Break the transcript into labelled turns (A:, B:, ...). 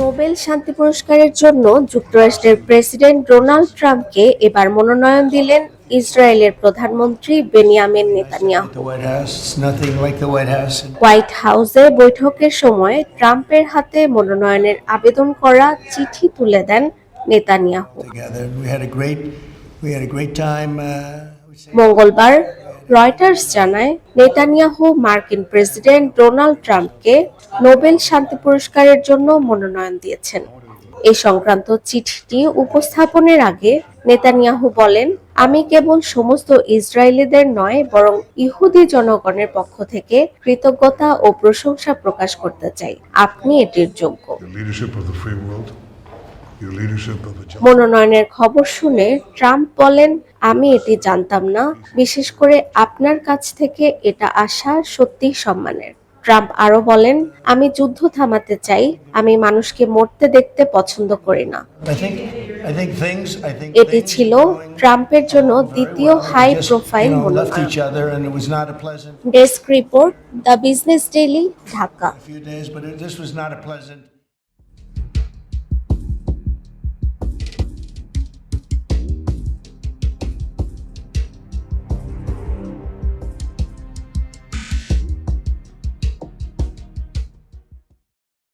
A: Nobel শান্তি পুরস্কারের জন্য যুক্তরাষ্ট্রের প্রেসিডেন্ট ডোনাল্ড ট্রাম্পকে এবার মনোনয়ন দিলেন ইসরায়েলের প্রধানমন্ত্রী বেনিয়ামিন নেতানিয়া হোয়াইট হাউসে বৈঠকের সময় ট্রাম্পের হাতে মনোনয়নের আবেদন করা চিঠি তুলে দেন নেতানিয়াহু uh, মঙ্গলবার রয়টার্স জানায় নেতানিয়াহু মার্কিন প্রেসিডেন্ট ডোনাল্ড ট্রাম্পকে নোবেল শান্তি পুরস্কারের জন্য মনোনয়ন দিয়েছেন এ সংক্রান্ত চিঠিটি উপস্থাপনের আগে নেতানিয়াহু বলেন আমি কেবল সমস্ত ইসরায়েলিদের নয় বরং ইহুদি জনগণের পক্ষ থেকে কৃতজ্ঞতা ও প্রশংসা প্রকাশ করতে চাই আপনি এটির যোগ্য মনোনয়নের খবর শুনে ট্রাম্প বলেন আমি এটি জানতাম না বিশেষ করে আপনার কাছ থেকে এটা আসা সত্যি সম্মানের ট্রাম্প আরও বলেন আমি যুদ্ধ থামাতে চাই আমি মানুষকে মরতে দেখতে পছন্দ করি না এটি ছিল ট্রাম্পের জন্য দ্বিতীয় high profile desk report the business daily Dhaka